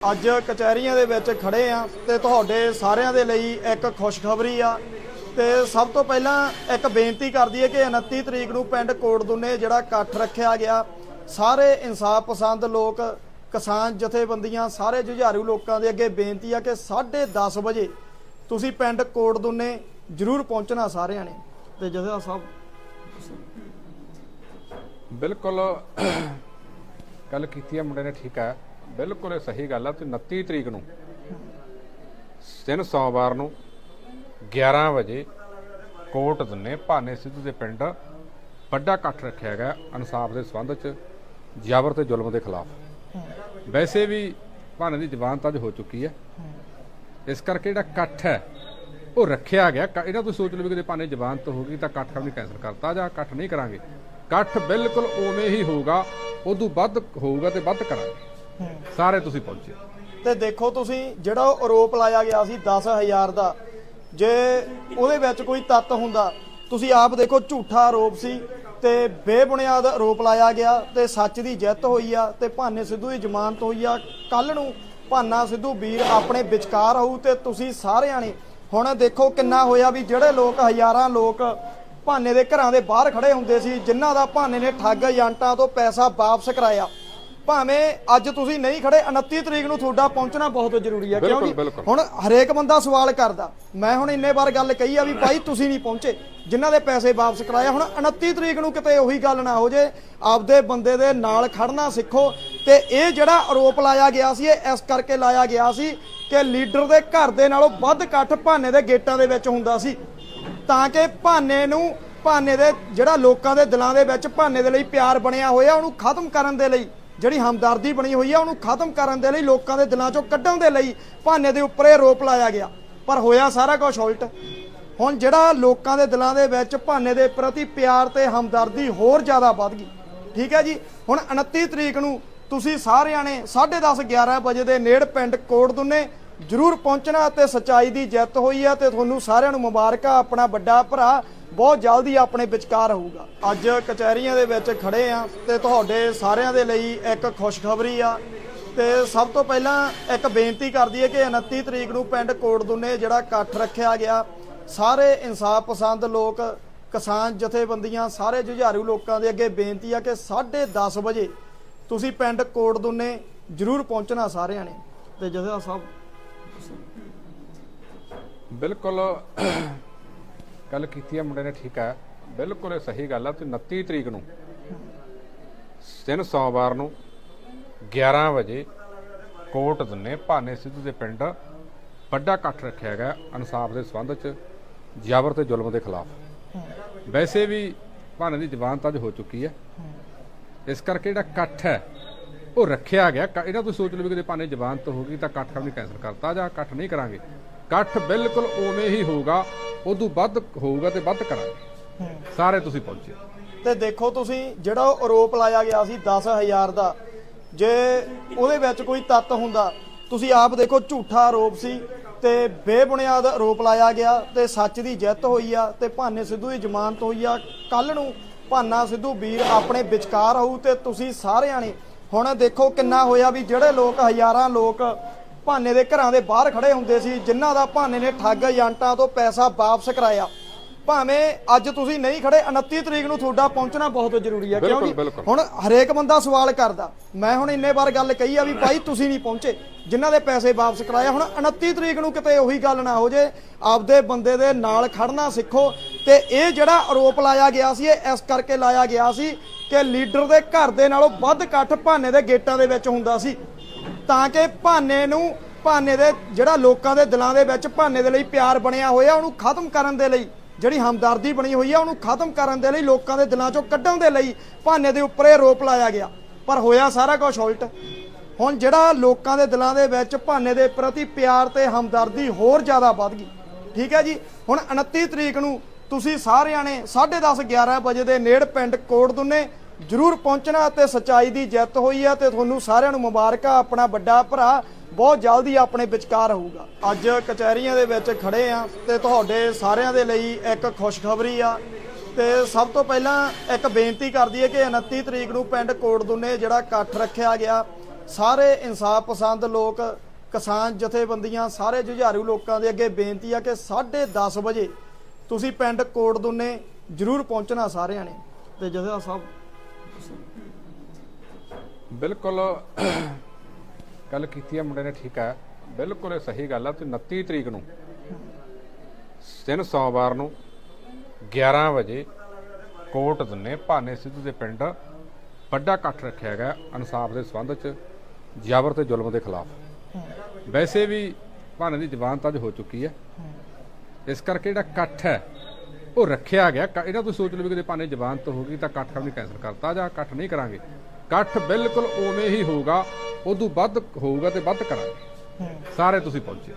ਅੱਜ ਕਚਹਿਰੀਆਂ ਦੇ ਵਿੱਚ ਖੜੇ ਆ ਤੇ ਤੁਹਾਡੇ ਸਾਰਿਆਂ ਦੇ ਲਈ ਇੱਕ ਖੁਸ਼ਖਬਰੀ ਆ ਤੇ ਸਭ ਤੋਂ ਪਹਿਲਾਂ ਇੱਕ ਬੇਨਤੀ ਕਰਦੀ ਹੈ ਕਿ 29 ਤਰੀਕ ਨੂੰ ਪਿੰਡ ਕੋਟਦੁੰਨੇ ਜਿਹੜਾ ਇਕੱਠ ਰੱਖਿਆ ਗਿਆ, ਸਾਰੇ ਇਨਸਾਫ ਪਸੰਦ ਲੋਕ, ਕਿਸਾਨ ਜਥੇਬੰਦੀਆਂ, ਸਾਰੇ ਜੁਝਾਰੂ ਲੋਕਾਂ ਦੇ ਅੱਗੇ ਬੇਨਤੀ ਆ ਕਿ 10:30 ਵਜੇ ਤੁਸੀਂ ਪਿੰਡ ਕੋਟਦੁੰਨੇ ਜ਼ਰੂਰ ਪਹੁੰਚਣਾ ਸਾਰਿਆਂ ਨੇ। ਤੇ ਜਥੇਦਾਰ ਸਾਹਿਬ, ਬਿਲਕੁਲ ਗੱਲ ਕੀਤੀ ਹੈ, ਮੁੰਡੇ ਨੇ ਠੀਕ ਹੈ। ਬਿਲਕੁਲ ਇਹ ਸਹੀ ਗੱਲ ਹੈ ਤੇ 29 ਤਰੀਕ ਨੂੰ ਦਿਨ ਸੋਮਵਾਰ ਨੂੰ 11 ਵਜੇ ਕੋਟ ਦੰਨੇ ਭਾਨੇ ਸਿੱਧੂ ਦੇ ਪਿੰਡ ਵੱਡਾ ਇਕੱਠ ਰੱਖਿਆ ਗਿਆ ਇਨਸਾਫ ਦੇ ਸੰਬੰਧ ਚ, ਜ਼ਬਰ ਤੇ ਜ਼ੁਲਮ ਦੇ ਖਿਲਾਫ। ਵੈਸੇ ਵੀ ਭਾਨੇ ਦੀ ਜ਼ਬਾਨਤ ਅੱਜ ਹੋ ਚੁੱਕੀ ਹੈ। ਇਸ ਕਰਕੇ ਜਿਹੜਾ ਇਕੱਠ ਹੈ, ਉਹ ਰੱਖਿਆ ਗਿਆ। ਕ- ਇਹਨਾਂ ਤੋਂ ਸੋਚ ਲਓ ਵੀ ਕਿਤੇ ਭਾਨੇ ਜ਼ਬਾਨਤ ਹੋ ਗਈ ਤਾਂ ਇਕੱਠ ਕਦੇ ਕੈਂਸਲ ਕਰਤਾ ਜਾਂ ਇਕੱਠ ਨਹੀਂ ਕਰਾਂਗੇ। ਇਕੱਠ ਬਿਲਕੁਲ ਉਵੇਂ ਹੀ ਹੋਊਗਾ, ਉਦੋਂ ਵੱਧ ਹੋਊਗਾ ਤੇ ਵੱਧ ਕਰਾਂਗੇ। ਸਾਰੇ ਤੁਸੀਂ ਪਹੁੰਚੇ। ਤੇ ਦੇਖੋ ਤੁਸੀਂ, ਜਿਹੜਾ ਉਹ ਆਰੋਪ ਲਾਇਆ ਗਿਆ ਸੀ 10000 ਦਾ, ਜੇ ਉਹਦੇ ਵਿੱਚ ਕੋਈ ਤੱਤ ਹੁੰਦਾ, ਤੁਸੀਂ ਆਪ ਦੇਖੋ ਝੂਠਾ ਆਰੋਪ ਸੀ ਤੇ ਬੇਬੁਨਿਆਦ ਆਰੋਪ ਲਾਇਆ ਗਿਆ ਤੇ ਸੱਚ ਦੀ ਜਿੱਤ ਹੋਈ ਆ ਤੇ ਭਾਨੇ ਸਿੱਧੂ ਦੀ ਜ਼ਮਾਨਤ ਹੋਈ ਆ। ਕੱਲ ਨੂੰ ਭਾਨਾ ਸਿੱਧੂ ਵੀਰ ਆਪਣੇ ਵਿਚਕਾਰ ਹੋਊ ਤੇ ਤੁਸੀਂ ਸਾਰਿਆਂ ਨੇ ਹੁਣ ਦੇਖੋ ਕਿੰਨਾ ਹੋਇਆ ਵੀ ਜਿਹੜੇ ਲੋਕ, ਹਜ਼ਾਰਾਂ ਲੋਕ ਭਾਨੇ ਦੇ ਘਰਾਂ ਦੇ ਬਾਹਰ ਖੜੇ ਹੁੰਦੇ ਸੀ, ਜਿਨ੍ਹਾਂ ਦਾ ਭਾਨੇ ਨੇ ਠੱਗ ਏਜੰਟਾਂ ਤੋਂ ਪੈਸਾ ਵਾਪਸ ਕਰਾਇਆ। ਭਾਵੇਂ ਅੱਜ ਤੁਸੀਂ ਨਹੀਂ ਖੜੇ 29 ਤਰੀਕ ਨੂੰ ਤੁਹਾਡਾ ਪਹੁੰਚਣਾ ਬਹੁਤ ਜ਼ਰੂਰੀ ਹੈ। ਕਿਉਂਕਿ। ਹੁਣ ਹਰੇਕ ਬੰਦਾ ਸਵਾਲ ਕਰਦਾ। ਮੈਂ ਹੁਣ ਇੰਨੇ ਵਾਰ ਗੱਲ ਕਹੀ ਆ ਵੀ ਭਾਈ ਤੁਸੀਂ ਨਹੀਂ ਪਹੁੰਚੇ ਜਿਨ੍ਹਾਂ ਦੇ ਪੈਸੇ ਵਾਪਸ ਕਰਾਇਆ ਹੁਣ 29 ਤਰੀਕ ਨੂੰ ਕਿਤੇ ਉਹੀ ਗੱਲ ਨਾ ਹੋ ਜੇ ਆਪਦੇ ਬੰਦੇ ਦੇ ਨਾਲ ਖੜਨਾ ਸਿੱਖੋ। ਤੇ ਇਹ ਜਿਹੜਾ ਆਰੋਪ ਲਾਇਆ ਗਿਆ ਸੀ ਇਹ ਇਸ ਕਰਕੇ ਲਾਇਆ ਗਿਆ ਸੀ ਕਿ ਲੀਡਰ ਦੇ ਘਰ ਦੇ ਨਾਲੋਂ ਵੱਧ ਇਕੱਠ ਭਾਨੇ ਦੇ ਗੇਟਾਂ ਦੇ ਵਿੱਚ ਹੁੰਦਾ ਸੀ। ਤਾਂ ਕਿ ਭਾਨੇ ਨੂੰ ਭਾਨੇ ਦੇ ਜਿਹੜਾ ਲੋਕਾਂ ਦੇ ਦਿਲਾਂ ਦੇ ਵਿੱਚ ਭਾਨੇ ਦੇ ਲਈ ਪਿਆਰ ਬਣਿਆ ਹੋਇਆ ਉਹਨੂੰ ਖਤਮ ਕਰਨ ਦੇ ਲਈ ਜਿਹੜੀ ਹਮਦਰਦੀ ਬਣੀ ਹੋਈ ਆ, ਉਹਨੂੰ ਖਤਮ ਕਰਨ ਦੇ ਲਈ ਲੋਕਾਂ ਦੇ ਦਿਲਾਂ ਚੋਂ ਕੱਢਣ ਦੇ ਲਈ ਭਾਨੇ ਦੇ ਉੱਪਰ ਇਹ ਰੋਪ ਲਾਇਆ ਗਿਆ। ਪਰ ਹੋਇਆ ਸਾਰਾ ਕੁਝ ਉਲਟ। ਹੁਣ ਜਿਹੜਾ ਲੋਕਾਂ ਦੇ ਦਿਲਾਂ ਦੇ ਵਿੱਚ ਭਾਨੇ ਦੇ ਪ੍ਰਤੀ ਪਿਆਰ ਤੇ ਹਮਦਰਦੀ ਹੋਰ ਜ਼ਿਆਦਾ ਵੱਧ ਗਈ। ਠੀਕ ਹੈ ਜੀ? ਹੁਣ 29 ਤਰੀਕ ਨੂੰ ਤੁਸੀਂ ਸਾਰਿਆਂ ਨੇ 10:30 11 ਵਜੇ ਦੇ ਨੇੜ ਪਿੰਡ ਕੋਟ ਕੋਟਦੁੰਨੇ ਜ਼ਰੂਰ ਪਹੁੰਚਣਾ ਤੇ ਸਚਾਈ ਦੀ ਜਿੱਤ ਹੋਈ ਹੈ ਤੇ ਤੁਹਾਨੂੰ ਸਾਰਿਆਂ ਨੂੰ ਮੁਬਾਰਕਾਂ, ਆਪਣਾ ਵੱਡਾ ਭਰਾ ਬਹੁਤ ਜਲਦੀ ਆਪਣੇ ਵਿਚਕਾਰ ਹੋਊਗਾ। ਅੱਜ ਕਚਹਿਰੀਆਂ ਦੇ ਵਿੱਚ ਖੜੇ ਆ ਤੇ ਤੁਹਾਡੇ ਸਾਰਿਆਂ ਦੇ ਲਈ ਇੱਕ ਖੁਸ਼ਖਬਰੀ ਆ। ਤੇ ਸਭ ਤੋਂ ਪਹਿਲਾਂ ਇੱਕ ਬੇਨਤੀ ਕਰਦੀ ਹੈ ਕਿ 29 ਤਰੀਕ ਨੂੰ ਪਿੰਡ ਕੋਟਦੁੰਨੇ ਜਿਹੜਾ ਇਕੱਠ ਰੱਖਿਆ ਗਿਆ, ਸਾਰੇ ਇਨਸਾਫ ਪਸੰਦ ਲੋਕ, ਕਿਸਾਨ ਜਥੇਬੰਦੀਆਂ, ਸਾਰੇ ਜੁਝਾਰੂ ਲੋਕਾਂ ਦੇ ਅੱਗੇ ਬੇਨਤੀ ਆ ਕਿ 10:30 ਵਜੇ ਤੁਸੀਂ ਪਿੰਡ ਕੋਟਦੁੰਨੇ ਜ਼ਰੂਰ ਪਹੁੰਚਣਾ ਸਾਰਿਆਂ ਨੇ। ਤੇ ਜਥੇਦਾਰ ਸਾਹਿਬ। ਬਿਲਕੁਲ ਗੱਲ ਕੀਤੀ ਹੈ ਮੁੰਡੇ ਨੇ ਠੀਕ ਹੈ ਬਿਲਕੁਲ ਇਹ ਸਹੀ ਗੱਲ ਆ ਤੇ 29 ਤਰੀਕ ਨੂੰ ਦਿਨ ਸੋਮਵਾਰ ਨੂੰ 11 ਵਜੇ ਕੋਟ ਦੰਨੇ ਭਾਨੇ ਸਿੱਧੂ ਦੇ ਪਿੰਡ ਵੱਡਾ ਇਕੱਠ ਰੱਖਿਆ ਗਿਆ ਇਨਸਾਫ ਦੇ ਸੰਬੰਧ ਚ, ਜ਼ਬਰ ਤੇ ਜ਼ੁਲਮ ਦੇ ਖਿਲਾਫ। ਵੈਸੇ ਵੀ ਭਾਨੇ ਦੀ ਜ਼ਬਾਨਤ ਅੱਜ ਹੋ ਚੁੱਕੀ ਹੈ ਇਸ ਕਰਕੇ ਜਿਹੜਾ ਇਕੱਠ ਹੈ, ਉਹ ਰੱਖਿਆ ਗਿਆ। ਕ- ਇਹਨਾਂ ਤੋਂ ਸੋਚ ਲਓ ਵੀ ਕਿਤੇ ਭਾਨੇ ਜ਼ਬਾਨਤ ਹੋ ਗਈ ਤਾਂ ਇਕੱਠ ਕਦੇ ਕੈਂਸਲ ਕਰਤਾ ਜਾਂ ਇਕੱਠ ਨਹੀਂ ਕਰਾਂਗੇ। ਇਕੱਠ ਬਿਲਕੁਲ ਉਵੇਂ ਹੀ ਹੋਊਗਾ। ਉਦੋਂ ਵੱਧ ਹੋਊਗਾ ਤੇ ਵੱਧ ਕਰਾਂਗੇ। ਸਾਰੇ ਤੁਸੀਂ ਪਹੁੰਚੇ। ਤੇ ਦੇਖੋ ਤੁਸੀਂ ਜਿਹੜਾ ਉਹ ਆਰੋਪ ਲਾਇਆ ਗਿਆ ਸੀ 10000 ਦਾ ਜੇ ਉਹਦੇ ਵਿੱਚ ਕੋਈ ਤੱਤ ਹੁੰਦਾ ਤੁਸੀਂ ਆਪ ਦੇਖੋ ਝੂਠਾ ਆਰੋਪ ਸੀ ਤੇ ਬੇਬੁਨਿਆਦ ਆਰੋਪ ਲਾਇਆ ਗਿਆ ਤੇ ਸੱਚ ਦੀ ਜਿੱਤ ਹੋਈ ਆ ਤੇ ਭਾਨੇ ਸਿੱਧੂ ਦੀ ਜ਼ਮਾਨਤ ਹੋਈ ਆ। ਕੱਲ ਨੂੰ ਭਾਨਾ ਸਿੱਧੂ ਵੀਰ ਆਪਣੇ ਵਿਚਕਾਰ ਹੋਊ ਤੇ ਤੁਸੀਂ ਸਾਰਿਆਂ ਨੇ ਹੁਣ ਦੇਖੋ ਕਿੰਨਾ ਹੋਇਆ ਵੀ ਜਿਹੜੇ ਲੋਕ ਹਜ਼ਾਰਾਂ ਲੋਕ ਭਾਨੇ ਦੇ ਘਰਾਂ ਦੇ ਬਾਹਰ ਖੜੇ ਹੁੰਦੇ ਸੀ ਜਿਨ੍ਹਾਂ ਦਾ ਭਾਨੇ ਨੇ ਠੱਗ ਏਜੰਟਾਂ ਤੋਂ ਪੈਸਾ ਵਾਪਸ ਕਰਾਇਆ। ਭਾਵੇਂ ਅੱਜ ਤੁਸੀਂ ਨਹੀਂ ਖੜੇ 29 ਤਰੀਕ ਨੂੰ ਤੁਹਾਡਾ ਪਹੁੰਚਣਾ ਬਹੁਤ ਜ਼ਰੂਰੀ ਹੈ ਕਿਉਂਕਿ। ਹੁਣ ਹਰੇਕ ਬੰਦਾ ਸਵਾਲ ਕਰਦਾ। ਮੈਂ ਹੁਣ ਇੰਨੇ ਵਾਰ ਗੱਲ ਕਹੀ ਆ ਵੀ ਭਾਈ ਤੁਸੀਂ ਨਹੀਂ ਪਹੁੰਚੇ ਜਿਨ੍ਹਾਂ ਦੇ ਪੈਸੇ ਵਾਪਸ ਕਰਾਇਆ। ਹੁਣ 29 ਤਰੀਕ ਨੂੰ ਕਿਤੇ ਉਹੀ ਗੱਲ ਨਾ ਹੋ ਜੇ ਆਪਦੇ ਬੰਦੇ ਦੇ ਨਾਲ ਖੜਨਾ ਸਿੱਖੋ ਤੇ ਇਹ ਜਿਹੜਾ ਆਰੋਪ ਲਾਇਆ ਗਿਆ ਸੀ ਇਹ ਇਸ ਕਰਕੇ ਲਾਇਆ ਗਿਆ ਸੀ ਕਿ ਲੀਡਰ ਦੇ ਘਰ ਦੇ ਨਾਲੋਂ ਵੱਧ ਇਕੱਠ ਭਾਨੇ ਦੇ ਗੇਟਾਂ ਦੇ ਵਿੱਚ ਹੁੰਦਾ ਸੀ। ਤਾਂ ਕਿ ਭਾਨੇ ਨੂੰ, ਭਾਨੇ ਦੇ ਜਿਹੜਾ ਲੋਕਾਂ ਦੇ ਦਿਲਾਂ ਦੇ ਵਿੱਚ ਭਾਨੇ ਦੇ ਲਈ ਪਿਆਰ ਬਣਿਆ ਹੋਇਆ, ਉਹਨੂੰ ਖਤਮ ਕਰਨ ਦੇ ਲਈ, ਜਿਹੜੀ ਹਮਦਰਦੀ ਬਣੀ ਹੋਈ ਆ, ਉਹਨੂੰ ਖਤਮ ਕਰਨ ਦੇ ਲਈ, ਲੋਕਾਂ ਦੇ ਦਿਲਾਂ ਚੋਂ ਕੱਢਣ ਦੇ ਲਈ ਭਾਨੇ ਦੇ ਉੱਪਰ ਇਹ ਰੋਪ ਲਾਇਆ ਗਿਆ। ਪਰ ਹੋਇਆ ਸਾਰਾ ਕੁਝ ਉਲਟ। ਹੁਣ ਜਿਹੜਾ ਲੋਕਾਂ ਦੇ ਦਿਲਾਂ ਦੇ ਵਿੱਚ ਭਾਨੇ ਦੇ ਪ੍ਰਤੀ ਪਿਆਰ ਤੇ ਹਮਦਰਦੀ ਹੋਰ ਜ਼ਿਆਦਾ ਵੱਧ ਗਈ। ਠੀਕ ਹੈ ਜੀ? ਹੁਣ 29 ਤਰੀਕ ਨੂੰ ਤੁਸੀਂ ਸਾਰਿਆਂ ਨੇ 10:30 11 ਵਜੇ ਦੇ ਨੇੜ ਪਿੰਡ ਕੋਟ ਕੋਟਦੁੰਨੇ ਜ਼ਰੂਰ ਪਹੁੰਚਣਾ ਤੇ ਸਚਾਈ ਦੀ ਜਿੱਤ ਹੋਈ ਆ ਤੇ ਤੁਹਾਨੂੰ ਸਾਰਿਆਂ ਨੂੰ ਮੁਬਾਰਕਾਂ, ਆਪਣਾ ਵੱਡਾ ਭਰਾ ਬਹੁਤ ਜਲਦੀ ਆਪਣੇ ਵਿਚਕਾਰ ਹੋਊਗਾ। ਅੱਜ ਕਚਹਿਰੀਆਂ ਦੇ ਵਿੱਚ ਖੜੇ ਆ ਤੇ ਤੁਹਾਡੇ ਸਾਰਿਆਂ ਦੇ ਲਈ ਇੱਕ ਖੁਸ਼ਖਬਰੀ ਆ ਤੇ ਸਭ ਤੋਂ ਪਹਿਲਾਂ ਇੱਕ ਬੇਨਤੀ ਕਰਦੀ ਹੈ ਕਿ 29 ਤਰੀਕ ਨੂੰ ਪਿੰਡ ਕੋਟਦੁੰਨੇ ਜਿਹੜਾ ਇਕੱਠ ਰੱਖਿਆ ਗਿਆ, ਸਾਰੇ ਇਨਸਾਫ ਪਸੰਦ ਲੋਕ, ਕਿਸਾਨ ਜਥੇਬੰਦੀਆਂ, ਸਾਰੇ ਜੁਝਾਰੂ ਲੋਕਾਂ ਦੇ ਅੱਗੇ ਬੇਨਤੀ ਆ ਕਿ 10:30 ਵਜੇ ਤੁਸੀਂ ਪਿੰਡ ਕੋਟ ਜ਼ਰੂਰ ਪਹੁੰਚਣਾ ਸਾਰਿਆਂ ਨੇ। ਤੇ ਜਥੇਦਾਰ ਸਾਹਿਬ ਬਿਲਕੁਲ ਗੱਲ ਕੀਤੀ ਹੈ ਮੁੰਡੇ ਨੇ ਠੀਕ ਹੈ। ਬਿਲਕੁਲ ਇਹ ਸਹੀ ਗੱਲ ਹੈ ਤੇ 29 ਤਰੀਕ ਨੂੰ ਦਿਨ ਸੋਮਵਾਰ ਨੂੰ 11 ਵਜੇ ਕੋਟ ਦੁੰਨੇ ਭਾਨੇ ਸਿੱਧੂ ਦੇ ਪਿੰਡ ਵੱਡਾ ਇਕੱਠ ਰੱਖਿਆ ਗਿਆ ਇਨਸਾਫ ਦੇ ਸੰਬੰਧ ਚ ਜ਼ਬਰ ਤੇ ਜ਼ੁਲਮ ਦੇ ਖਿਲਾਫ। ਵੈਸੇ ਵੀ ਭਾਨੇ ਦੀ ਜ਼ਮਾਨਤ ਅੱਜ ਹੋ ਚੁੱਕੀ ਹੈ। ਇਸ ਕਰਕੇ ਜਿਹੜਾ ਇਕੱਠ ਹੈ ਉਹ ਰੱਖਿਆ ਗਿਆ। ਇਹਨਾਂ ਤੋਂ ਸੋਚ ਲਓ ਵੀ ਕਿਤੇ ਭਾਨੇ ਜ਼ਮਾਨਤ ਹੋ ਗਈ ਤਾਂ ਇਕੱਠ ਵੀ ਕੈਂਸਲ ਕਰਤਾ ਜਾਂ ਇਕੱਠ ਨਹੀਂ ਕਰਾਂਗੇ। ਇਕੱਠ ਬਿਲਕੁਲ ਉਵੇਂ ਹੀ ਹੋਊਗਾ ਉਦੋਂ ਵੱਧ ਹੋਊਗਾ ਤੇ ਵੱਧ ਕਰਾਂਗੇ। ਸਾਰੇ ਤੁਸੀਂ ਪਹੁੰਚੇ।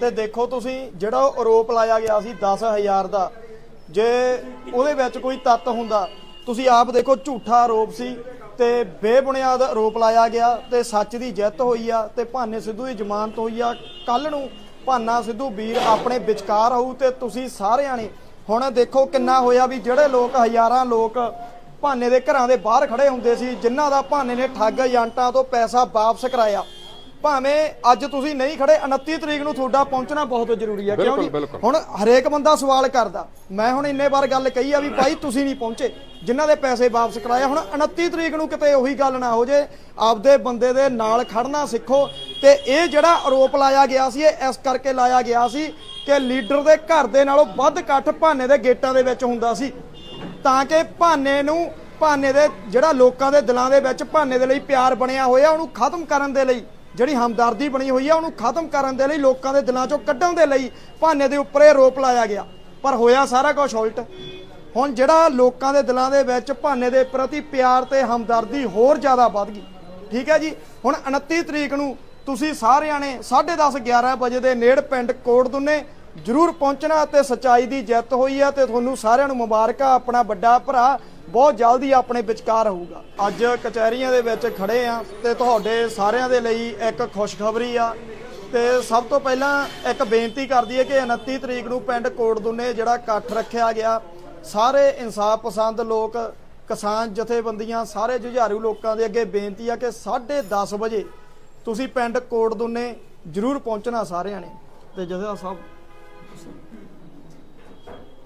ਤੇ ਦੇਖੋ ਤੁਸੀਂ ਜਿਹੜਾ ਉਹ ਆਰੋਪ ਲਾਇਆ ਗਿਆ ਸੀ 10000 ਦਾ ਜੇ ਉਹਦੇ ਵਿੱਚ ਕੋਈ ਤੱਤ ਹੁੰਦਾ ਤੁਸੀਂ ਆਪ ਦੇਖੋ ਝੂਠਾ ਆਰੋਪ ਸੀ ਤੇ ਬੇਬੁਨਿਆਦ ਆਰੋਪ ਲਾਇਆ ਗਿਆ ਤੇ ਸੱਚ ਦੀ ਜਿੱਤ ਹੋਈ ਆ ਤੇ ਭਾਨੇ ਸਿੱਧੂ ਦੀ ਜ਼ਮਾਨਤ ਹੋਈ ਆ। ਕੱਲ ਨੂੰ ਭਾਨਾ ਸਿੱਧੂ ਵੀਰ ਆਪਣੇ ਵਿਚਕਾਰ ਹੋਊ ਤੇ ਤੁਸੀਂ ਸਾਰਿਆਂ ਨੇ ਹੁਣ ਦੇਖੋ ਕਿੰਨਾ ਹੋਇਆ ਵੀ ਜਿਹੜੇ ਲੋਕ, ਹਜ਼ਾਰਾਂ ਲੋਕ ਭਾਨੇ ਦੇ ਘਰਾਂ ਦੇ ਬਾਹਰ ਖੜੇ ਹੁੰਦੇ ਸੀ, ਜਿਨ੍ਹਾਂ ਦਾ ਭਾਨੇ ਨੇ ਠੱਗ ਏਜੰਟਾਂ ਤੋਂ ਪੈਸਾ ਵਾਪਸ ਕਰਾਇਆ। ਭਾਵੇਂ ਅੱਜ ਤੁਸੀਂ ਨਹੀਂ ਖੜੇ 29 ਤਰੀਕ ਨੂੰ ਤੁਹਾਡਾ ਪਹੁੰਚਣਾ ਬਹੁਤ ਜ਼ਰੂਰੀ ਹੈ। ਕਿਉਂਕਿ। ਹੁਣ ਹਰੇਕ ਬੰਦਾ ਸਵਾਲ ਕਰਦਾ। ਮੈਂ ਹੁਣ ਇੰਨੇ ਵਾਰ ਗੱਲ ਕਹੀ ਆ ਵੀ ਭਾਈ ਤੁਸੀਂ ਨਹੀਂ ਪਹੁੰਚੇ ਜਿਨ੍ਹਾਂ ਦੇ ਪੈਸੇ ਵਾਪਸ ਕਰਾਏ ਹੁਣ 29 ਤਰੀਕ ਨੂੰ ਕਿਤੇ ਉਹੀ ਗੱਲ ਨਾ ਹੋ ਜੇ ਆਪਦੇ ਬੰਦੇ ਦੇ ਨਾਲ ਖੜਨਾ ਸਿੱਖੋ। ਤੇ ਇਹ ਜਿਹੜਾ ਆਰੋਪ ਲਾਇਆ ਗਿਆ ਸੀ ਇਹ ਇਸ ਕਰਕੇ ਲਾਇਆ ਗਿਆ ਸੀ ਕਿ ਲੀਡਰ ਦੇ ਘਰ ਦੇ ਨਾਲੋਂ ਵੱਧ ਇਕੱਠ ਭਾਨੇ ਦੇ ਗੇਟਾਂ ਦੇ ਵਿੱਚ ਹੁੰਦਾ ਸੀ। ਤਾਂ ਕਿ ਭਾਨੇ ਨੂੰ ਭਾਨੇ ਦੇ ਜਿਹੜਾ ਲੋਕਾਂ ਦੇ ਦਿਲਾਂ ਦੇ ਵਿੱਚ ਭਾਨੇ ਦੇ ਲਈ ਪਿਆਰ ਬਣਿਆ ਹੋਇਆ ਉਹਨੂੰ ਖਤਮ ਕਰਨ ਦੇ ਲਈ ਜਿਹੜੀ ਹਮਦਰਦੀ ਬਣੀ ਹੋਈ ਆ, ਉਹਨੂੰ ਖਤਮ ਕਰਨ ਦੇ ਲਈ ਲੋਕਾਂ ਦੇ ਦਿਲਾਂ ਚੋਂ ਕੱਢਣ ਦੇ ਲਈ ਭਾਨੇ ਦੇ ਉੱਪਰ ਇਹ ਰੋਪ ਲਾਇਆ ਗਿਆ। ਪਰ ਹੋਇਆ ਸਾਰਾ ਕੁਝ ਉਲਟ। ਹੁਣ ਜਿਹੜਾ ਲੋਕਾਂ ਦੇ ਦਿਲਾਂ ਦੇ ਵਿੱਚ ਭਾਨੇ ਦੇ ਪ੍ਰਤੀ ਪਿਆਰ ਤੇ ਹਮਦਰਦੀ ਹੋਰ ਜ਼ਿਆਦਾ ਵੱਧ ਗਈ। ਠੀਕ ਹੈ ਜੀ? ਹੁਣ 29 ਤਰੀਕ ਨੂੰ ਤੁਸੀਂ ਸਾਰਿਆਂ ਨੇ 10:30 11 ਵਜੇ ਦੇ ਨੇੜ ਪਿੰਡ ਕੋਟ ਦੁੰਨੇ ਜ਼ਰੂਰ ਪਹੁੰਚਣਾ ਤੇ ਸਚਾਈ ਦੀ ਜਿੱਤ ਹੋਈ ਹੈ ਤੇ ਤੁਹਾਨੂੰ ਸਾਰਿਆਂ ਨੂੰ ਮੁਬਾਰਕਾਂ, ਆਪਣਾ ਵੱਡਾ ਭਰਾ ਬਹੁਤ ਜਲਦੀ ਆਪਣੇ ਵਿਚਕਾਰ ਹੋਊਗਾ। ਅੱਜ ਕਚਹਿਰੀਆਂ ਦੇ ਵਿੱਚ ਖੜੇ ਆ ਤੇ ਤੁਹਾਡੇ ਸਾਰਿਆਂ ਦੇ ਲਈ ਇੱਕ ਖੁਸ਼ਖਬਰੀ ਆ। ਤੇ ਸਭ ਤੋਂ ਪਹਿਲਾਂ ਇੱਕ ਬੇਨਤੀ ਕਰਦੀ ਹੈ ਕਿ 29 ਤਰੀਕ ਨੂੰ ਪਿੰਡ ਕੋਟ ਜਿਹੜਾ ਇਕੱਠ ਰੱਖਿਆ ਗਿਆ, ਸਾਰੇ ਇਨਸਾਫ ਪਸੰਦ ਲੋਕ, ਕਿਸਾਨ ਜਥੇਬੰਦੀਆਂ, ਸਾਰੇ ਜੁਝਾਰੂ ਲੋਕਾਂ ਦੇ ਅੱਗੇ ਬੇਨਤੀ ਆ ਕਿ 10:30 ਵਜੇ ਤੁਸੀਂ ਪਿੰਡ ਕੋਟ ਜ਼ਰੂਰ ਪਹੁੰਚਣਾ ਸਾਰਿਆਂ ਨੇ। ਤੇ ਜਥੇਦਾਰ ਸਾਹਿਬ।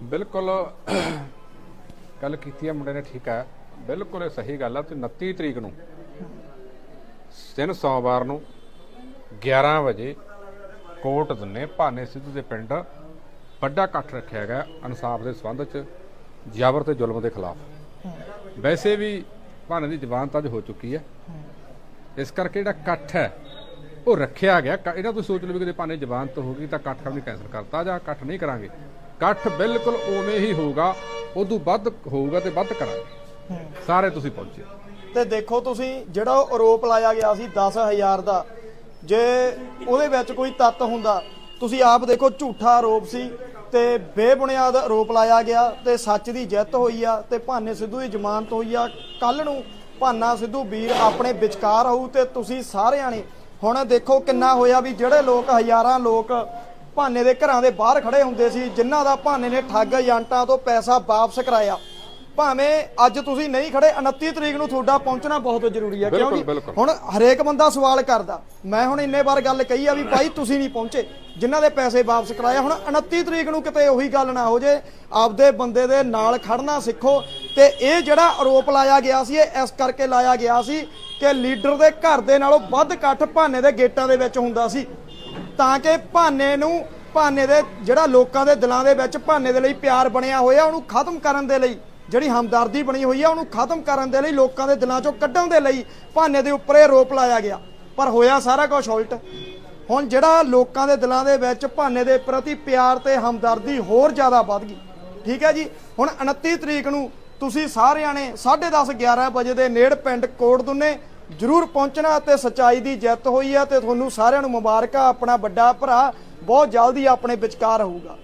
ਬਿਲਕੁਲ ਗੱਲ ਕੀਤੀ ਹੈ ਮੁੰਡੇ ਨੇ ਠੀਕ ਹੈ ਬਿਲਕੁਲ ਇਹ ਸਹੀ ਗੱਲ ਆ ਤੇ 29 ਤਰੀਕ ਨੂੰ ਦਿਨ ਸੋਮਵਾਰ ਨੂੰ 11 ਵਜੇ ਕੋਟ ਦੁੰਨੇ ਭਾਨੇ ਸਿੱਧੂ ਦੇ ਪਿੰਡ ਵੱਡਾ ਇਕੱਠ ਰੱਖਿਆ ਗਿਆ ਇਨਸਾਫ ਦੇ ਸੰਬੰਧ ਚ, ਜ਼ਬਰ ਤੇ ਜ਼ੁਲਮ ਦੇ ਖਿਲਾਫ। ਵੈਸੇ ਵੀ ਭਾਨੇ ਦੀ ਜ਼ਮਾਨਤ ਅੱਜ ਹੋ ਚੁੱਕੀ ਹੈ ਇਸ ਕਰਕੇ ਜਿਹੜਾ ਇਕੱਠ ਹੈ, ਉਹ ਰੱਖਿਆ ਗਿਆ। ਕ- ਇਹਨਾਂ ਤੋਂ ਸੋਚ ਲਓ ਵੀ ਕਿਤੇ ਭਾਨੇ ਜ਼ਮਾਨਤ ਹੋ ਗਈ ਤਾਂ ਇਕੱਠ ਵੀ ਕੈਂਸਲ ਕਰਤਾ ਜਾਂ ਇਕੱਠ ਨਹੀਂ ਕਰਾਂਗੇ। ਇਕੱਠ ਬਿਲਕੁਲ ਉਵੇਂ ਹੀ ਹੋਊਗਾ। ਉਦੋਂ ਵੱਧ ਹੋਊਗਾ ਤੇ ਵੱਧ ਕਰਾਂਗੇ। ਸਾਰੇ ਤੁਸੀਂ ਪਹੁੰਚੇ। ਤੇ ਦੇਖੋ ਤੁਸੀਂ ਜਿਹੜਾ ਉਹ ਆਰੋਪ ਲਾਇਆ ਗਿਆ ਸੀ 10000 ਦਾ ਜੇ ਉਹਦੇ ਵਿੱਚ ਕੋਈ ਤੱਤ ਹੁੰਦਾ ਤੁਸੀਂ ਆਪ ਦੇਖੋ ਝੂਠਾ ਆਰੋਪ ਸੀ ਤੇ ਬੇਬੁਨਿਆਦ ਆਰੋਪ ਲਾਇਆ ਗਿਆ ਤੇ ਸੱਚ ਦੀ ਜਿੱਤ ਹੋਈ ਆ ਤੇ ਭਾਨੇ ਸਿੱਧੂ ਦੀ ਜ਼ਮਾਨਤ ਹੋਈ ਆ। ਕੱਲ ਨੂੰ ਭਾਨਾ ਸਿੱਧੂ ਵੀਰ ਆਪਣੇ ਵਿਚਕਾਰ ਹੋਊ ਤੇ ਤੁਸੀਂ ਸਾਰਿਆਂ ਨੇ ਹੁਣ ਦੇਖੋ ਕਿੰਨਾ ਹੋਇਆ ਵੀ ਜਿਹੜੇ ਲੋਕ ਹਜ਼ਾਰਾਂ ਲੋਕ ਭਾਨੇ ਦੇ ਘਰਾਂ ਦੇ ਬਾਹਰ ਖੜੇ ਹੁੰਦੇ ਸੀ ਜਿਨ੍ਹਾਂ ਦਾ ਭਾਨੇ ਨੇ ਠੱਗ ਏਜੰਟਾਂ ਤੋਂ ਪੈਸਾ ਵਾਪਸ ਕਰਾਇਆ। ਭਾਵੇਂ ਅੱਜ ਤੁਸੀਂ ਨਹੀਂ ਖੜੇ 29 ਤਰੀਕ ਨੂੰ ਤੁਹਾਡਾ ਪਹੁੰਚਣਾ ਬਹੁਤ ਜ਼ਰੂਰੀ ਹੈ ਕਿਉਂਕਿ। ਹੁਣ ਹਰੇਕ ਬੰਦਾ ਸਵਾਲ ਕਰਦਾ। ਮੈਂ ਹੁਣ ਇੰਨੇ ਵਾਰ ਗੱਲ ਕਹੀ ਆ ਵੀ ਭਾਈ ਤੁਸੀਂ ਨਹੀਂ ਪਹੁੰਚੇ ਜਿਨ੍ਹਾਂ ਦੇ ਪੈਸੇ ਵਾਪਸ ਕਰਾਏ ਹੁਣ 29 ਤਰੀਕ ਨੂੰ ਕਿਤੇ ਉਹੀ ਗੱਲ ਨਾ ਹੋ ਜੇ ਆਪਦੇ ਬੰਦੇ ਦੇ ਨਾਲ ਖੜਨਾ ਸਿੱਖੋ ਤੇ ਇਹ ਜਿਹੜਾ ਆਰੋਪ ਲਾਇਆ ਗਿਆ ਸੀ ਇਹ ਇਸ ਕਰਕੇ ਲਾਇਆ ਗਿਆ ਸੀ ਕਿ ਲੀਡਰ ਦੇ ਘਰ ਦੇ ਨਾਲੋਂ ਵੱਧ ਇਕੱਠ ਭਾਨੇ ਦੇ ਗੇਟਾਂ ਦੇ ਵਿੱਚ ਹੁੰਦਾ ਸੀ। ਤਾਂ ਕਿ ਭਾਨੇ ਨੂੰ, ਭਾਨੇ ਦੇ ਜਿਹੜਾ ਲੋਕਾਂ ਦੇ ਦਿਲਾਂ ਦੇ ਵਿੱਚ ਭਾਨੇ ਦੇ ਲਈ ਪਿਆਰ ਬਣਿਆ ਹੋਇਆ, ਉਹਨੂੰ ਖਤਮ ਕਰਨ ਦੇ ਲਈ, ਜਿਹੜੀ ਹਮਦਰਦੀ ਬਣੀ ਹੋਈ ਆ, ਉਹਨੂੰ ਖਤਮ ਕਰਨ ਦੇ ਲਈ, ਲੋਕਾਂ ਦੇ ਦਿਲਾਂ ਚੋਂ ਕੱਢਣ ਦੇ ਲਈ ਭਾਨੇ ਦੇ ਉੱਪਰ ਇਹ ਰੋਪ ਲਾਇਆ ਗਿਆ। ਪਰ ਹੋਇਆ ਸਾਰਾ ਕੁਝ ਉਲਟ। ਹੁਣ ਜਿਹੜਾ ਲੋਕਾਂ ਦੇ ਦਿਲਾਂ ਦੇ ਵਿੱਚ ਭਾਨੇ ਦੇ ਪ੍ਰਤੀ ਪਿਆਰ ਤੇ ਹਮਦਰਦੀ ਹੋਰ ਜ਼ਿਆਦਾ ਵੱਧ ਗਈ। ਠੀਕ ਹੈ ਜੀ? ਹੁਣ 29 ਤਰੀਕ ਨੂੰ ਤੁਸੀਂ ਸਾਰਿਆਂ ਨੇ 10:30 11 ਵਜੇ ਦੇ ਨੇੜ ਪਿੰਡ ਕੋਟ ਦੁੰਨੇ ਜ਼ਰੂਰ ਪਹੁੰਚਣਾ ਤੇ ਸਚਾਈ ਦੀ ਜਿੱਤ ਹੋਈ ਆ ਤੇ ਤੁਹਾਨੂੰ ਸਾਰਿਆਂ ਨੂੰ ਮੁਬਾਰਕਾਂ, ਆਪਣਾ ਵੱਡਾ ਭਰਾ, ਬਹੁਤ ਜਲਦੀ ਆਪਣੇ ਵਿਚਕਾਰ ਹੋਊਗਾ।